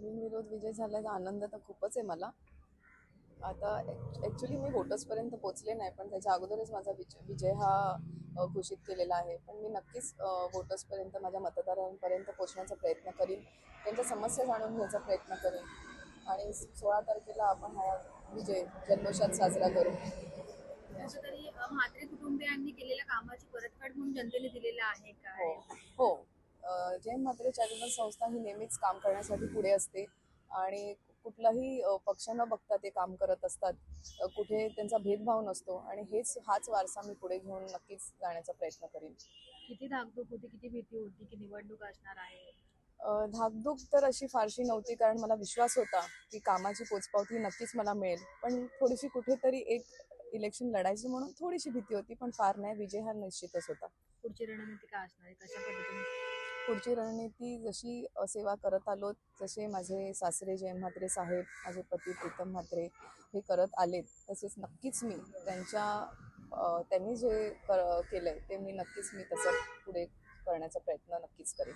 बिनविरोध विजय झाल्याचा आनंद तर खूपच आहे मला. आता ॲक्च्युली मी वोटर्सपर्यंत पोचले नाही पण त्याच्या अगोदरच माझा विजय विजय हा घोषित केलेला आहे. पण मी नक्कीच वोटर्सपर्यंत माझ्या मतदारांपर्यंत पोचण्याचा प्रयत्न करीन. त्यांच्या समस्या जाणून घ्यायचा प्रयत्न करीन. आणि सोळा तारखेला आपण हा विजय जल्लोषात साजरा करू. म्हात्रे कुटुंबियांनी केलेल्या कामाची परतफेड म्हणून जनतेने दिलेलं आहे काय हो. जैन म्हात्रे चॅरिटेबल संस्था ही नेहमीच काम करण्यासाठी पुढे असते आणि कुठलाही पक्ष न बघता ते काम करत असतात. कुठे त्यांचा भेदभाव नसतो आणि हेच हाच वारसा मी पुढे घेऊन नक्कीच जाण्याचा प्रयत्न करीन. किती धाकधूक होती किती भीती होती की निवडणूक असणार आहे? धाकधूक तर अशी फारशी नव्हती कारण मला विश्वास होता की कामाची पोचपावती नक्कीच मला मिळेल. पण थोडीशी कुठेतरी एक इलेक्शन लढायची म्हणून थोडीशी भीती होती पण फार नाही विजय हा निश्चितच होता. पुढची रणनीती काय असणार आहे? कशा पद्धतीने पुढची रणनीती जशी सेवा करत आलो जसे माझे सासरे जय म्हात्रे साहेब माझे पती प्रीतम म्हात्रे हे करत आलेत तसेच नक्कीच मी त्यांच्या त्यांनी जे कर केलंय ते मी नक्कीच मी तसं पुढे करण्याचा प्रयत्न नक्कीच करेन.